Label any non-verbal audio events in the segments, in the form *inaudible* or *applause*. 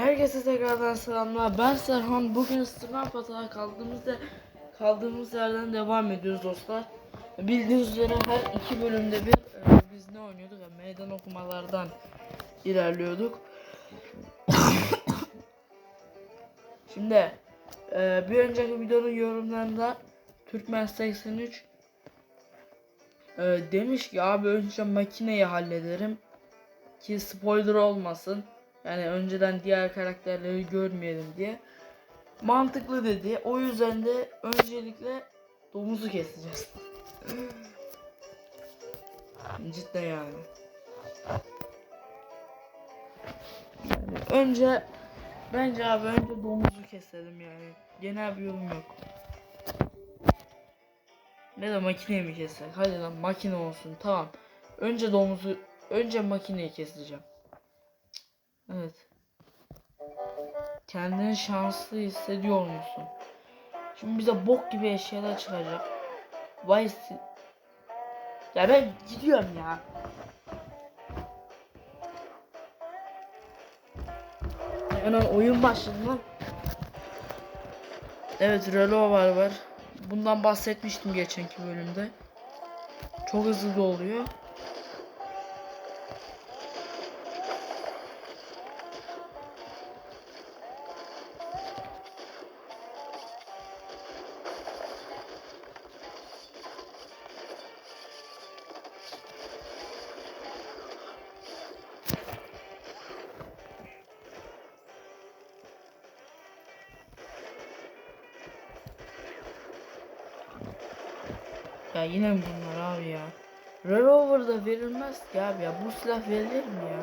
Herkese tekrardan selamlar. Ben Serhan. Bugün sınav hata kaldığımızda kaldığımız yerden devam ediyoruz dostlar. Bildiğiniz üzere her iki bölümde bir e, biz ne oynuyorduk? Yani meydan okumalardan ilerliyorduk. *coughs* Şimdi e, bir önceki videonun yorumlarında Türkmen 83 e, demiş ki abi önce makineyi hallederim ki spoiler olmasın. Yani önceden diğer karakterleri görmeyelim diye. Mantıklı dedi. O yüzden de öncelikle domuzu keseceğiz. *laughs* Cidden yani. Yani önce bence abi önce domuzu keselim yani. Genel bir yorum yok. Ne de makineyi mi kessek? Hadi lan makine olsun. Tamam. Önce domuzu önce makineyi keseceğim. Evet. Kendini şanslı hissediyor musun? Şimdi bize bok gibi eşyalar çıkacak. Vay Ya ben gidiyorum ya. Hemen oyun başladı lan. Evet Relovar var. Bundan bahsetmiştim geçenki bölümde. Çok hızlı doluyor. Ya yine mi bunlar abi ya? Revolver'da verilmez ki abi ya. Bu silah verilir mi ya?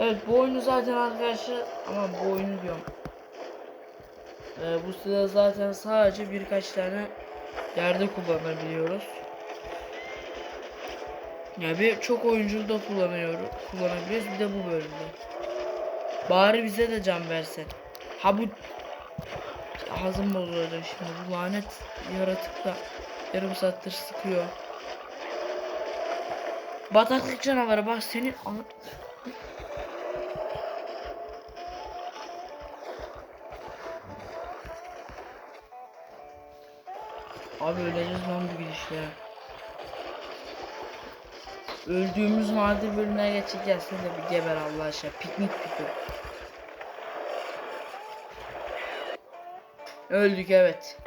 Evet bu oyunu zaten arkadaşlar ama bu oyunu diyorum. Ee, bu silahı zaten sadece birkaç tane yerde kullanabiliyoruz. Ya bir çok oyunculda kullanıyoruz. Kullanabiliyoruz bir de bu bölümde. Bari bize de can versen. Ha bu Ağzım bozulacak şimdi bu lanet yaratık da yarım saattir sıkıyor. Bataklık canavarı bak senin. Abi öleceğiz lan bu gidişle. Öldüğümüz nadir bölümlere geçeceğiz. Sen de bir geber Allah aşkına. Piknik piknik. Öldük evet.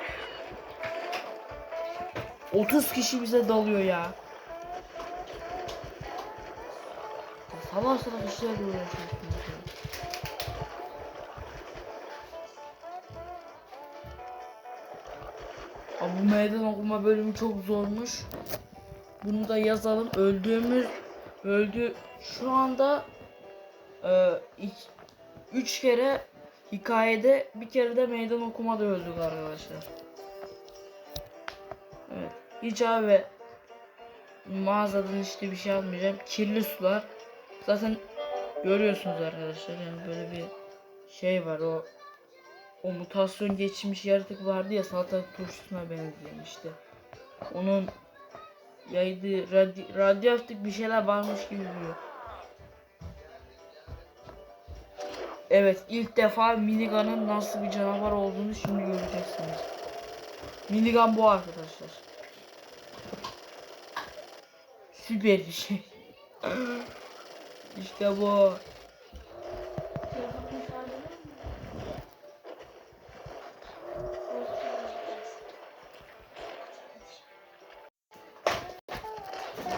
30 kişi bize dalıyor ya. Sabah sabah işlerle uğraşıyorsunuz ya. Abi bu meydan okuma bölümü çok zormuş. Bunu da yazalım. Öldüğümüz öldü şu anda 3 kere hikayede bir kere de meydan okumada öldük arkadaşlar. Evet. Hiç abi mağazadan işte bir şey almayacağım. Kirli sular. Zaten görüyorsunuz arkadaşlar yani böyle bir şey var o o mutasyon geçmiş yaratık vardı ya salatalık turşusuna benzeyen işte. Onun yaydı radi, radyoaktif bir şeyler varmış gibi duruyor. Evet ilk defa minigun'ın nasıl bir canavar olduğunu şimdi göreceksiniz. Minigun bu arkadaşlar. Süper bir şey. *laughs* işte bu.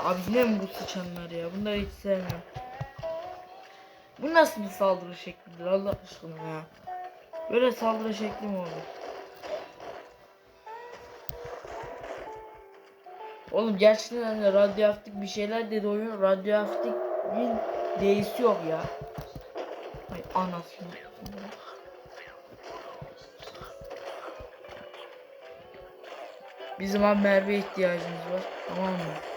Abi ne mi bu sıçanlar ya? Bunları hiç sevmiyorum. Bu nasıl bir saldırı şeklidir Allah aşkına ya. Böyle saldırı şekli mi olur? Oğlum gerçekten hani radyoaktif bir şeyler dedi oyun. Radyoaktifin D'si yok ya. Ay anasını. Bizim abi Merve ihtiyacımız var. Tamam mı?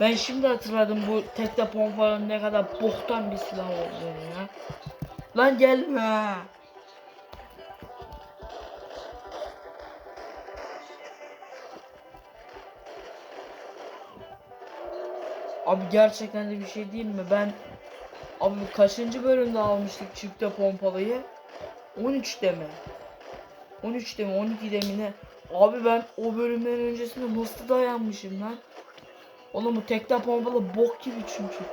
Ben şimdi hatırladım bu tekte pompanın ne kadar boktan bir silah olduğunu ya. Lan gelme. Abi gerçekten de bir şey diyeyim mi? Ben abi kaçıncı bölümde almıştık çifte pompalıyı? 13'te mi? 13'te mi 12'de mi ne? Abi ben o bölümlerin öncesinde nasıl dayanmışım lan? Oğlum bu tekte pompalı bok gibi çünkü.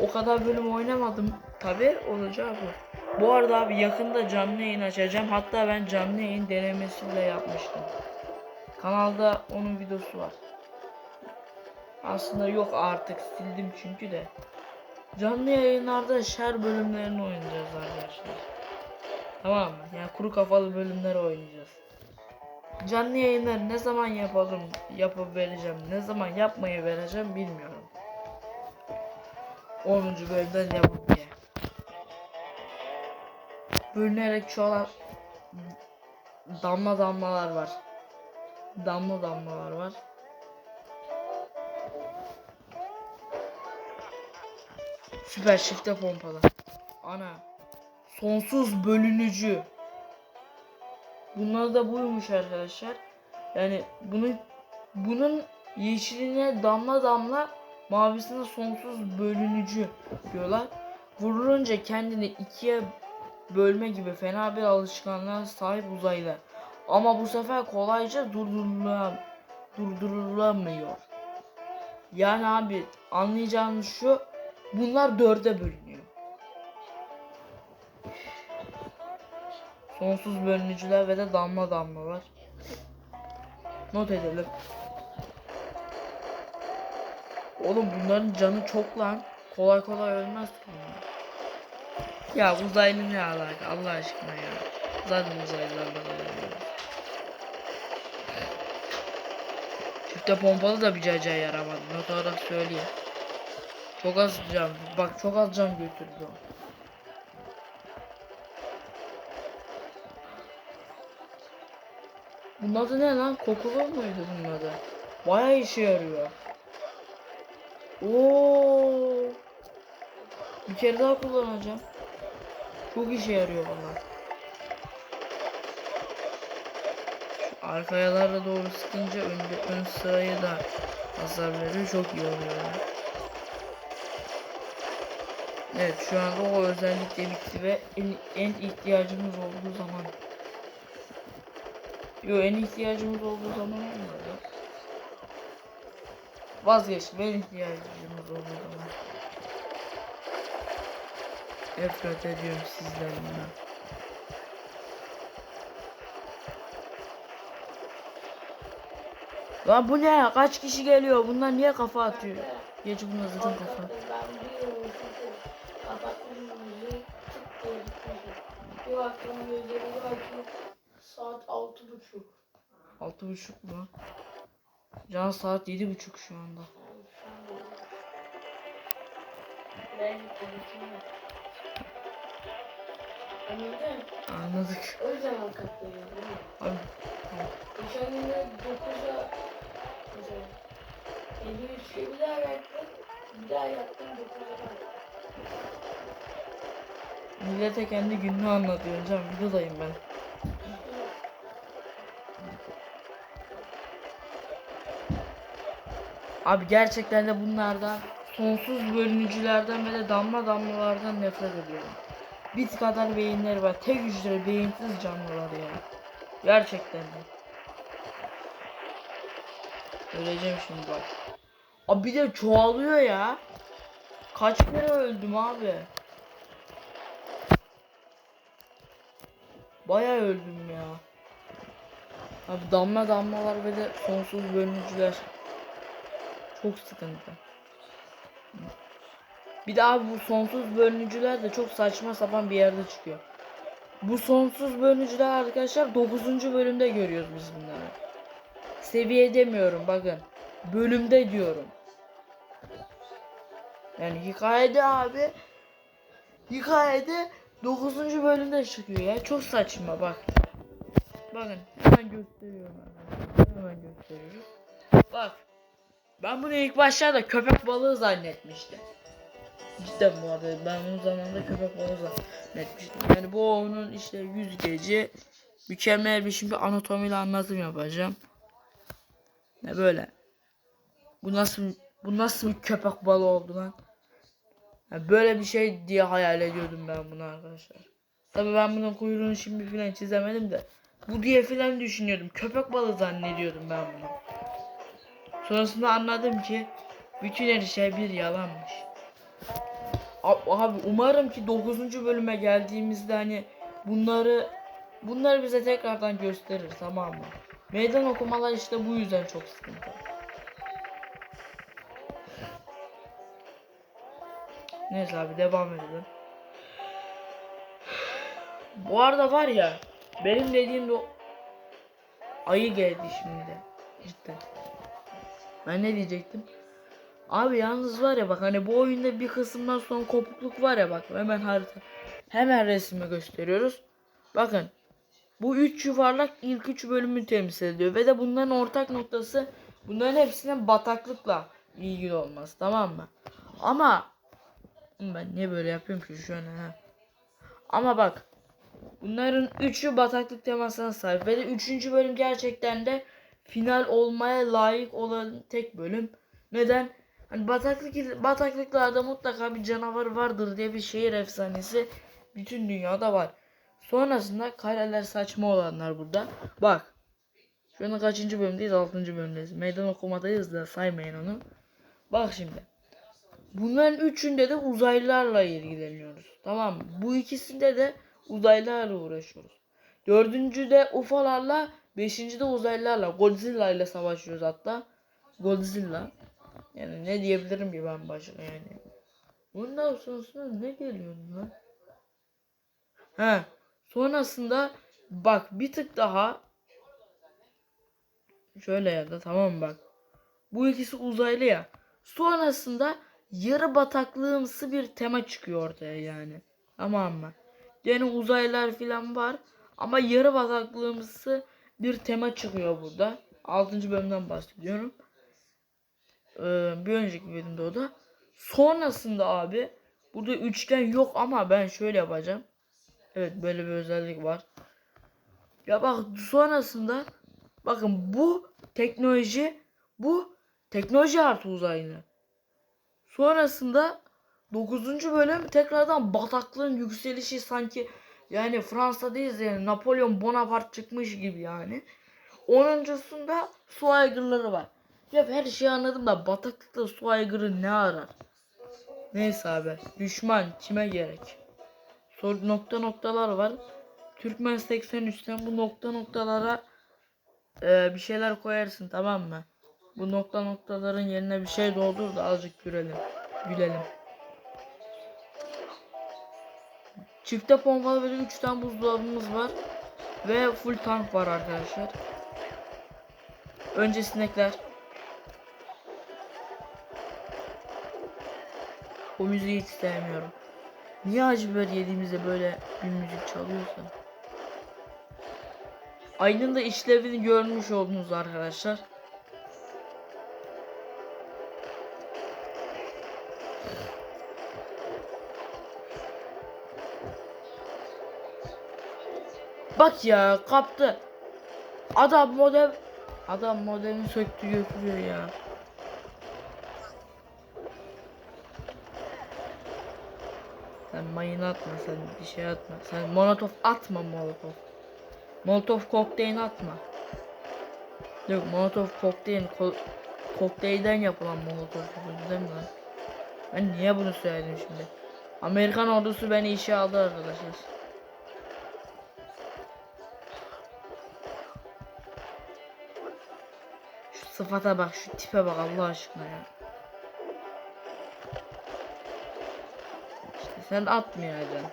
O kadar bölüm oynamadım. Tabi olacağı bu. Bu arada abi yakında canlı yayın açacağım. Hatta ben canlı yayın denemesi bile yapmıştım. Kanalda onun videosu var. Aslında yok artık sildim çünkü de. Canlı yayınlarda şer bölümlerini oynayacağız arkadaşlar. Tamam mı? Yani kuru kafalı bölümleri oynayacağız. Canlı yayınları ne zaman yapalım, yapıp vereceğim, ne zaman yapmayı vereceğim bilmiyorum. 10. bölümden yapıp diye. Bölünerek çoğalan damla damlalar var. Damla damlalar var. Süper çifte pompalı. Ana. Sonsuz bölünücü. Bunlar da buymuş arkadaşlar. Yani bunun bunun yeşiline damla damla mavisine sonsuz bölünücü diyorlar. Vurulunca kendini ikiye bölme gibi fena bir alışkanlığa sahip uzaylı. Ama bu sefer kolayca durdurulam durdurulamıyor. Yani abi anlayacağınız şu bunlar dörde bölünüyor. Sonsuz bölünücüler ve de damla damla var. Not edelim. Oğlum bunların canı çok lan. Kolay kolay ölmez bunlar. Ya uzaylı ne alaka Allah aşkına ya. Zaten uzaylılarla ölüyoruz. Çifte pompalı da bir caca yaramadı. Not olarak söyleyeyim. Çok az can. Bak çok az can götürdü o. Bunun adı ne lan? Kokulu muydu bunun adı? Bayağı işe yarıyor. Oo. Bir kere daha kullanacağım. Çok işe yarıyor valla. Şu arkayalarla doğru sıkınca önde ön sıraya da hasar veriyor. Çok iyi oluyor. Evet şu anda o özellik de bitti ve en, en ihtiyacımız olduğu zaman Yo en ihtiyacımız olduğu zaman olmadı. Vazgeçtim en ihtiyacımız olduğu zaman. Nefret ediyorum sizlerden. Lan bu ne? Kaç kişi geliyor? Bunlar niye kafa atıyor? Geç bunlar zaten kafa. Ben saat altı buçuk. Altı buçuk mu? Can saat yedi buçuk şu anda. Anladın? Anladık. O avukat veriyorum. değil mi? Abi. Geçen gün de 9'a mesela 53'e bir daha yaktım. Bir daha yaktım 9'a kadar. millete kendi gününü anlatıyor Can. Videodayım ben. Abi gerçekten de bunlardan sonsuz bölünücülerden ve de damla damlalardan nefret ediyorum. Bit kadar beyinleri var. Tek hücre beyinsiz canlılar ya. Gerçekten de. Öleceğim şimdi bak. Abi bir de çoğalıyor ya. Kaç kere öldüm abi. Bayağı öldüm ya. Abi damla damlalar ve de sonsuz bölünücüler. Çok sıkıntı. Bir daha bu sonsuz bölünücüler de çok saçma sapan bir yerde çıkıyor. Bu sonsuz bölünücüler arkadaşlar 9. bölümde görüyoruz biz bunları. Seviye demiyorum bakın. Bölümde diyorum. Yani hikayede abi hikayede 9. bölümde çıkıyor ya. Çok saçma bak. Bakın hemen gösteriyorum arkadaşlar. Hemen gösteriyorum. Bak. Ben bunu ilk başlarda köpek balığı zannetmiştim. Cidden bu arada ben bunu zamanında köpek balığı zannetmiştim. Yani bu onun işte yüzgeci mükemmel bir şimdi anatomiyle anlatım yapacağım. Ne böyle? Bu nasıl Bu nasıl bir köpek balığı oldu lan? Ya böyle bir şey diye hayal ediyordum ben bunu arkadaşlar. Tabii ben bunun kuyruğunu şimdi filan çizemedim de. Bu diye filan düşünüyordum. Köpek balığı zannediyordum ben bunu. Sonrasında anladım ki bütün her şey bir yalanmış. Abi umarım ki 9. bölüme geldiğimizde hani bunları bunları bize tekrardan gösterir tamam mı? Meydan okumalar işte bu yüzden çok sıkıntı. Neyse abi devam edelim. Bu arada var ya benim dediğim de ayı geldi şimdi cidden. Ben ne diyecektim? Abi yalnız var ya bak hani bu oyunda bir kısımdan sonra kopukluk var ya bak hemen harita hemen resmi gösteriyoruz. Bakın bu üç yuvarlak ilk üç bölümü temsil ediyor ve de bunların ortak noktası bunların hepsinin bataklıkla ilgili olması tamam mı? Ama ben niye böyle yapıyorum ki şu an ha? Ama bak bunların üçü bataklık temasına sahip ve de üçüncü bölüm gerçekten de final olmaya layık olan tek bölüm. Neden? Hani bataklık bataklıklarda mutlaka bir canavar vardır diye bir şehir efsanesi bütün dünyada var. Sonrasında kareler saçma olanlar burada. Bak. Şu anda kaçıncı bölümdeyiz? Altıncı bölümdeyiz. Meydan okumadayız da saymayın onu. Bak şimdi. Bunların üçünde de uzaylılarla ilgileniyoruz. Tamam mı? Bu ikisinde de uzaylılarla uğraşıyoruz. Dördüncüde UFO'larla, beşincide uzaylılarla, Godzilla ile savaşıyoruz hatta. Godzilla. Yani ne diyebilirim ki ben başka yani. Bundan sonrasında ne geliyor lan? He. Sonrasında bak bir tık daha şöyle ya da tamam bak. Bu ikisi uzaylı ya. Sonrasında yarı bataklığımsı bir tema çıkıyor ortaya yani. Tamam mı? Yani uzaylar filan var ama yarı bataklığımsı bir tema çıkıyor burada. 6. bölümden bahsediyorum. Ee, bir önceki bölümde o da. Sonrasında abi burada üçgen yok ama ben şöyle yapacağım. Evet böyle bir özellik var. Ya bak sonrasında bakın bu teknoloji bu teknoloji artı uzaylı. Sonrasında 9. bölüm tekrardan bataklığın yükselişi sanki yani Fransa'dayız yani Napolyon Bonaparte çıkmış gibi yani. Onuncusunda su aygırları var. Ya her şeyi anladım da bataklıkta su aygırı ne arar? Neyse abi. Düşman kime gerek? Soru nokta noktalar var. Türkmen 83'ten bu nokta noktalara e, bir şeyler koyarsın tamam mı? Bu nokta noktaların yerine bir şey doldur da azıcık gülelim. Gülelim. Çifte pompalı böyle 3 tane buzdolabımız var. Ve full tank var arkadaşlar. Önce sinekler. O müziği hiç sevmiyorum. Niye acı biber yediğimizde böyle bir müzik çalıyorsa? Ayının da işlevini görmüş oldunuz arkadaşlar. Bak ya kaptı. Adam modem adam modemi söktü götürüyor ya. Sen mayın atma sen bir şey atma. Sen molotof atma molotof. Molotof kokteyl atma. Yok molotof kokteyl ko kokteylden yapılan molotof değil mi lan? Ben niye bunu söyledim şimdi? Amerikan ordusu beni işe aldı arkadaşlar. Sıfata bak, şu tipe bak Allah aşkına ya. İşte sen atmayacaksın.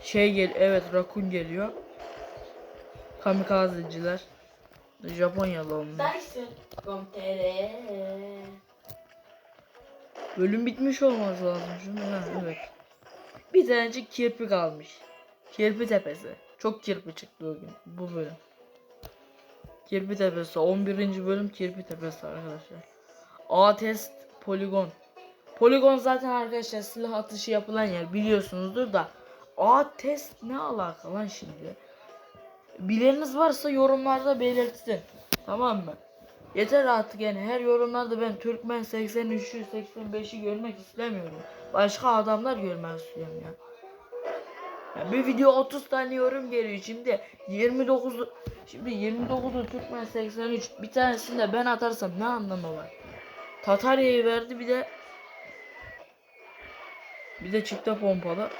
Şey gel, evet rakun geliyor. Kamikazeciler. Japonyalı onlar. Bölüm bitmiş olması lazım şimdi. Ha, evet. Bir tanecik kirpi kalmış. Kirpi tepesi. Çok kirpi çıktı o gün. Bu bölüm. Kirpi tepesi. 11. bölüm kirpi tepesi arkadaşlar. A test poligon. Poligon zaten arkadaşlar silah atışı yapılan yer biliyorsunuzdur da. A test ne alaka lan şimdi? Bileniniz varsa yorumlarda belirtsin. Tamam mı? Yeter artık yani her yorumlarda ben Türkmen 83'ü 85'i görmek istemiyorum. Başka adamlar görmek istiyorum ya. Ya. Bir video 30 tane yorum geliyor şimdi 29 şimdi 29'u Türkmen 83 bir tanesini de ben atarsam ne anlamı var? Tatarya'yı verdi bir de bir de çıktı pompalı.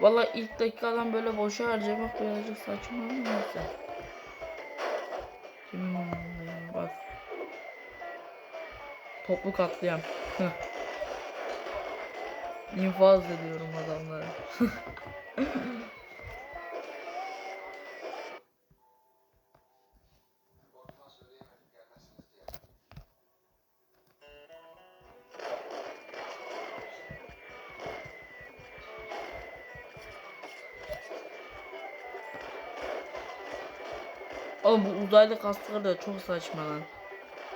Valla ilk dakikadan böyle boşa harcamak birazcık saçma bak. Toplu katliam. İnfaz ediyorum adamları. Oğlum bu uzaylı kastıkları da çok saçma lan.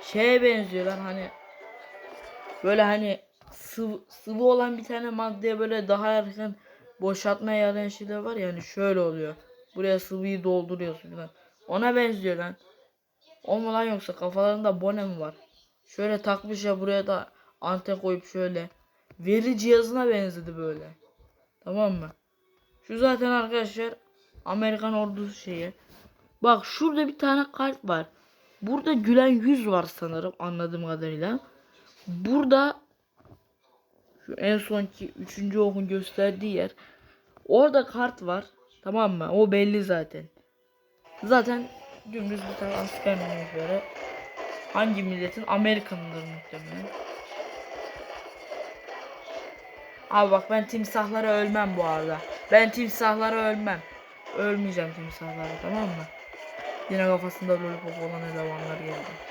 Şeye benziyor lan hani böyle hani sıvı, sıvı olan bir tane maddeye böyle daha erken boşaltmaya yarayan şeyler var ya hani şöyle oluyor. Buraya sıvıyı dolduruyorsun falan. Ona benziyor lan. O mu lan yoksa kafalarında bone mi var? Şöyle takmış ya buraya da anten koyup şöyle. Veri cihazına benzedi böyle. Tamam mı? Şu zaten arkadaşlar Amerikan ordusu şeyi. Bak şurada bir tane kalp var. Burada gülen yüz var sanırım anladığım kadarıyla. Burada şu en sonki üçüncü okun gösterdiği yer. Orada kart var. Tamam mı? O belli zaten. Zaten dümdüz bir tane asker böyle. Hangi milletin? Amerikanlıdır muhtemelen. Abi bak ben timsahlara ölmem bu arada. Ben timsahlara ölmem. Ölmeyeceğim timsahlara tamam mı? Yine kafasında lollipop olan elemanlar geldi.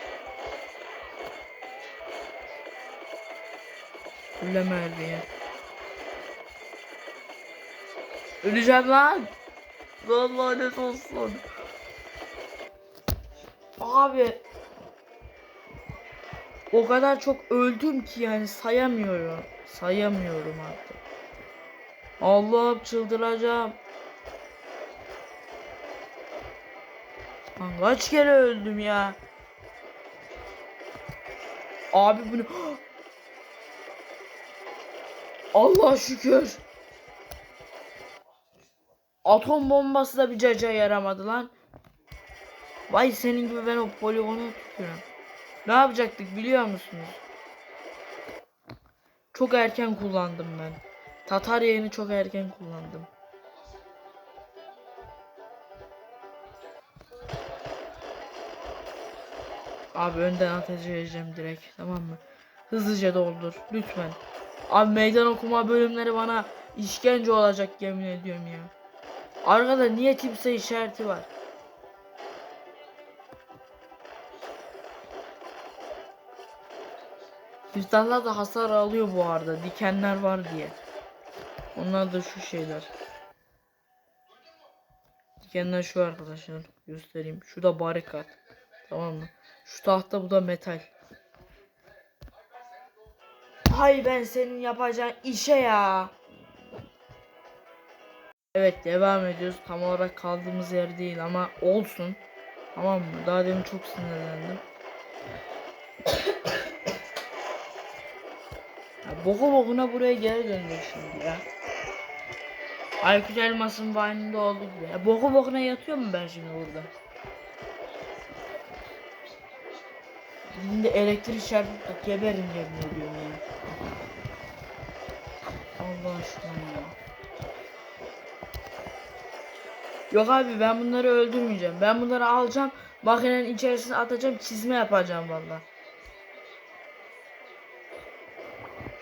Ölemedi ya. Öleceğim lan. Lan lanet olsun. Abi. O kadar çok öldüm ki yani sayamıyorum. Sayamıyorum artık. Allah'ım çıldıracağım. Lan kaç kere öldüm ya. Abi bunu Allah şükür. Atom bombası da bir caca yaramadı lan. Vay senin gibi ben o poligonu tutuyorum. Ne yapacaktık biliyor musunuz? Çok erken kullandım ben. Tatar yayını çok erken kullandım. Abi önden ateş edeceğim direkt tamam mı? Hızlıca doldur lütfen. Abi meydan okuma bölümleri bana işkence olacak yemin ediyorum ya. Arkada niye timsah işareti var? Timsahlar da hasar alıyor bu arada. Dikenler var diye. Onlar da şu şeyler. Dikenler şu arkadaşlar. Göstereyim. Şu da barikat. Tamam mı? Şu tahta bu da metal. Hay ben senin yapacağın işe ya. Evet devam ediyoruz. Tam olarak kaldığımız yer değil ama olsun. Tamam mı? Daha demin çok sinirlendim. *coughs* ya, boku bokuna buraya geri döndük şimdi ya. Aykut Elmas'ın Vine'ında olduğu gibi. Ya, boku bokuna yatıyor mu ben şimdi burada? Şimdi elektrik çarpıp da geberin yemin ediyorum ya. Allah aşkına ya. Yok abi ben bunları öldürmeyeceğim. Ben bunları alacağım. Makinenin içerisine atacağım. Çizme yapacağım valla.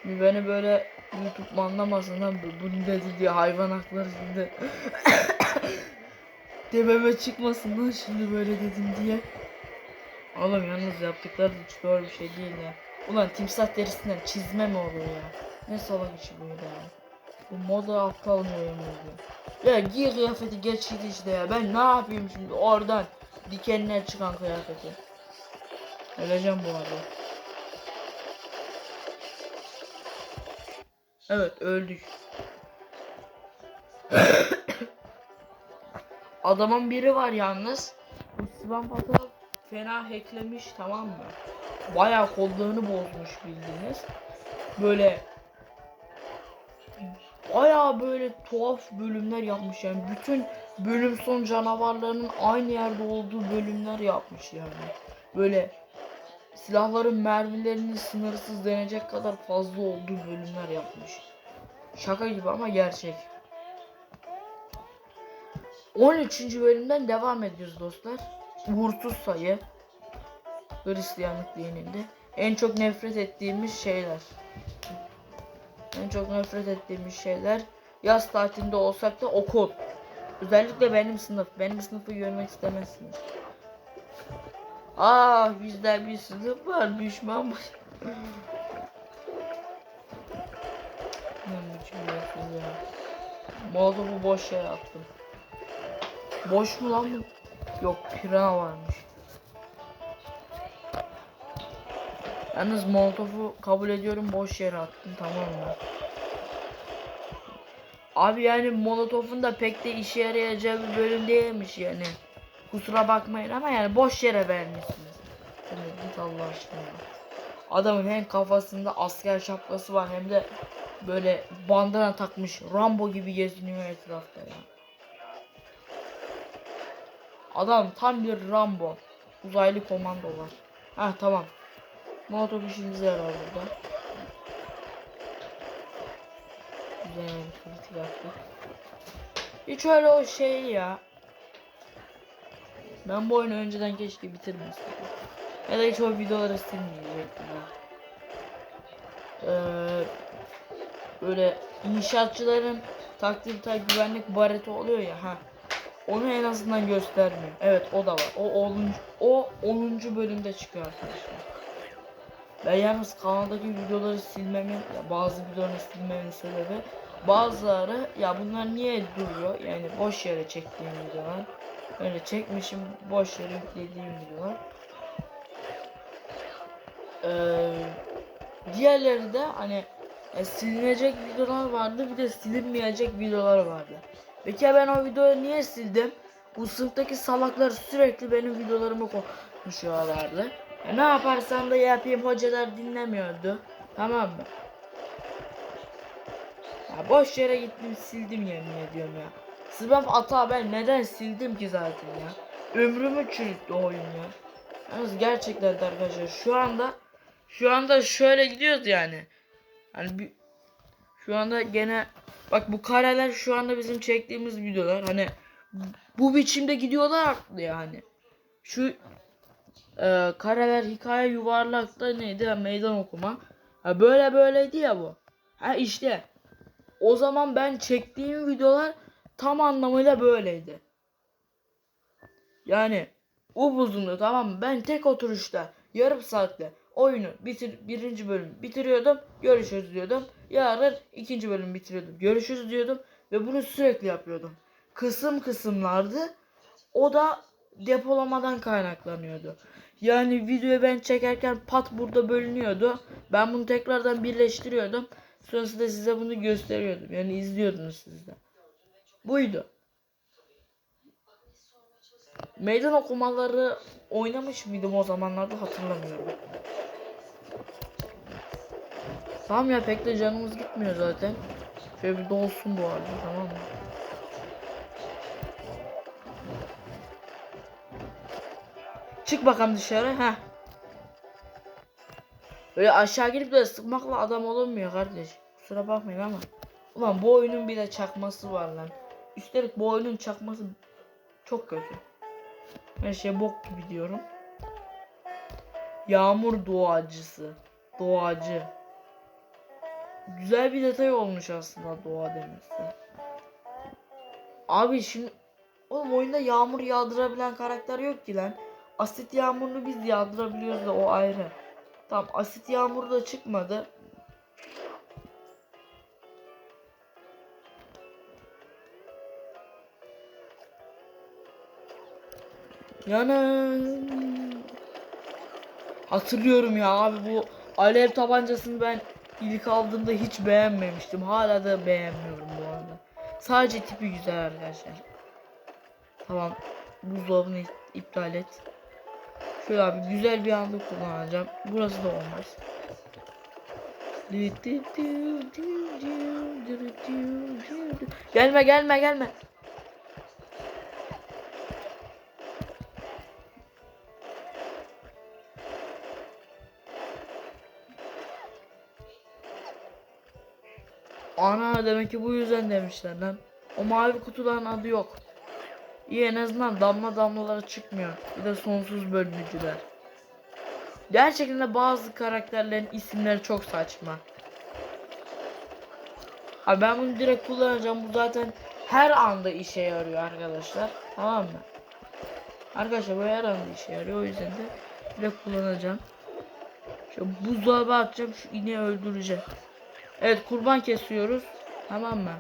Şimdi beni böyle YouTube banlamasın lan bu, bunu dedi diye hayvan hakları şimdi. *coughs* Dememe çıkmasın lan şimdi böyle dedim diye. Oğlum yalnız yaptıkları hiç doğru bir şey değil ya. Ulan timsah derisinden çizme mi olur ya? Ne salak işi bu ya. Bu moda aptal mı oynuyordu? Ya giy kıyafeti geç git işte ya. Ben ne yapayım şimdi oradan dikenler çıkan kıyafeti. Öleceğim bu arada. Evet öldük. *coughs* Adamın biri var yalnız. Spam fotoğraf fena hacklemiş tamam mı? Bayağı kodlarını bozmuş bildiğiniz. Böyle bayağı böyle tuhaf bölümler yapmış yani bütün bölüm son canavarlarının aynı yerde olduğu bölümler yapmış yani. Böyle silahların mermilerinin sınırsız denecek kadar fazla olduğu bölümler yapmış. Şaka gibi ama gerçek. 13. bölümden devam ediyoruz dostlar. Uğursuz sayı. Hristiyanlık dininde. En çok nefret ettiğimiz şeyler. En çok nefret ettiğimiz şeyler. Yaz tatilinde olsak da okul. Özellikle benim sınıf. Benim sınıfı görmek istemezsiniz. Ah bizde bir sınıf var düşman ya? Molotofu boş yere attım. Boş mu lan bu? Yok pirana varmış. Yalnız molotofu kabul ediyorum boş yere attım tamam mı? Abi yani molotofun da pek de işe yarayacağı bir bölüm değilmiş yani. Kusura bakmayın ama yani boş yere vermişsiniz. Evet git Allah aşkına. Adamın hem kafasında asker şapkası var hem de böyle bandana takmış Rambo gibi geziniyor etrafta ya. Adam tam bir Rambo. Uzaylı komando var. Ha tamam. Molotov işimize yarar burada. Güzel kritik. Hiç öyle o şey ya. Ben bu oyunu önceden keşke bitirmeseydim. Ya da hiç o videoları silmeyecektim ya. Ee, böyle inşaatçıların taktikte güvenlik bareti oluyor ya ha. Onu en azından göstermiyor. Evet o da var. O 10. O 10. bölümde çıkıyor arkadaşlar. Ben yalnız kanaldaki videoları silmemin, bazı videoları silmemin sebebi bazıları ya bunlar niye duruyor? Yani boş yere çektiğim videolar. Öyle çekmişim boş yere yüklediğim videolar. Ee, diğerleri de hani e, silinecek videolar vardı bir de silinmeyecek videolar vardı. Peki ya ben o videoyu niye sildim? Bu sınıftaki salaklar sürekli benim videolarımı konuşuyorlardı. E ne yaparsam da yapayım hocalar dinlemiyordu. Tamam mı? Ya boş yere gittim sildim yemin ediyorum ya. Spam hata ben neden sildim ki zaten ya. Ömrümü çürüttü oyun ya. Yalnız gerçekten de arkadaşlar şu anda şu anda şöyle gidiyoruz yani. Hani bir, şu anda gene bak bu kareler şu anda bizim çektiğimiz videolar. Hani bu biçimde gidiyorlar yani. Şu e, kareler hikaye yuvarlakta neydi? Meydan okuma. Ha, böyle böyleydi ya bu. Ha işte. O zaman ben çektiğim videolar tam anlamıyla böyleydi. Yani upuzundu tamam? Ben tek oturuşta yarım saatte oyunu bitir birinci bölüm bitiriyordum. Görüşürüz diyordum. Yarın ikinci bölüm bitiriyordum. Görüşürüz diyordum ve bunu sürekli yapıyordum. Kısım kısımlardı. O da depolamadan kaynaklanıyordu. Yani videoyu ben çekerken pat burada bölünüyordu. Ben bunu tekrardan birleştiriyordum. Sonrasında size bunu gösteriyordum. Yani izliyordunuz siz de. Buydu. Meydan okumaları oynamış mıydım o zamanlarda hatırlamıyorum. Tamam ya pek de canımız gitmiyor zaten. Şöyle bir dolsun bu arada tamam mı? Çık bakalım dışarı. ha. Böyle aşağı girip de sıkmakla adam olunmuyor kardeş. Kusura bakmayın ama. Ulan bu oyunun bir de çakması var lan. Üstelik bu oyunun çakması çok kötü. Her şey bok gibi diyorum. Yağmur doğacısı. Doğacı. Güzel bir detay olmuş aslında doğa demesi. Abi şimdi oğlum oyunda yağmur yağdırabilen karakter yok ki lan. Asit yağmurunu biz yağdırabiliyoruz da o ayrı. Tamam asit yağmuru da çıkmadı. Yani hatırlıyorum ya abi bu alev tabancasını ben ilk aldığımda hiç beğenmemiştim. Hala da beğenmiyorum bu arada. Sadece tipi güzel arkadaşlar. Tamam. Buzdolabını iptal et. Şöyle abi güzel bir anda kullanacağım. Burası da olmaz. Gelme gelme gelme. Ana demek ki bu yüzden demişler lan. O mavi kutuların adı yok. İyi en azından damla damlaları çıkmıyor. Bir de sonsuz bölücüler. Gerçekten de bazı karakterlerin isimleri çok saçma. Ha ben bunu direkt kullanacağım. Bu zaten her anda işe yarıyor arkadaşlar. Tamam mı? Arkadaşlar bu her anda işe yarıyor. O yüzden de direkt kullanacağım. Şu buzdolabı atacağım. Şu ineği öldüreceğim. Evet kurban kesiyoruz. Tamam mı?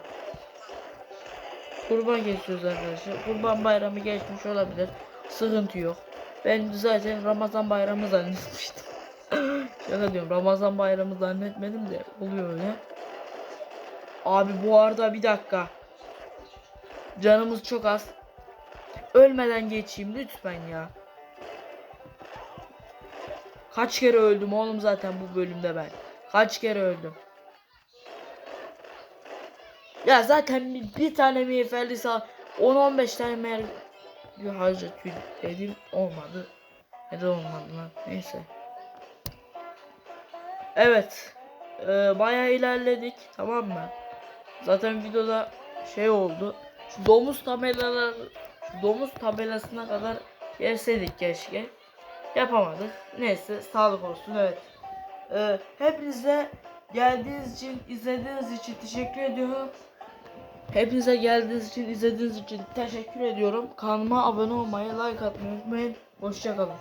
Kurban kesiyoruz arkadaşlar. Kurban bayramı geçmiş olabilir. Sıkıntı yok. Ben zaten Ramazan bayramı zannetmiştim. *laughs* Şaka diyorum. Ramazan bayramı zannetmedim de oluyor öyle. Abi bu arada bir dakika. Canımız çok az. Ölmeden geçeyim lütfen ya. Kaç kere öldüm oğlum zaten bu bölümde ben. Kaç kere öldüm. Ya zaten bir, bir tane miğferli sağ 10-15 tane mer bir harca tüy dedim olmadı. Da olmadı lan neyse. Evet. Ee, bayağı ilerledik tamam mı? Zaten videoda şey oldu. Şu domuz tabelalar şu domuz tabelasına kadar gelseydik keşke. Yapamadık. Neyse sağlık olsun evet. Ee, hepinize geldiğiniz için izlediğiniz için teşekkür ediyorum. Hepinize geldiğiniz için izlediğiniz için teşekkür ediyorum. Kanalıma abone olmayı, like atmayı unutmayın. Hoşçakalın.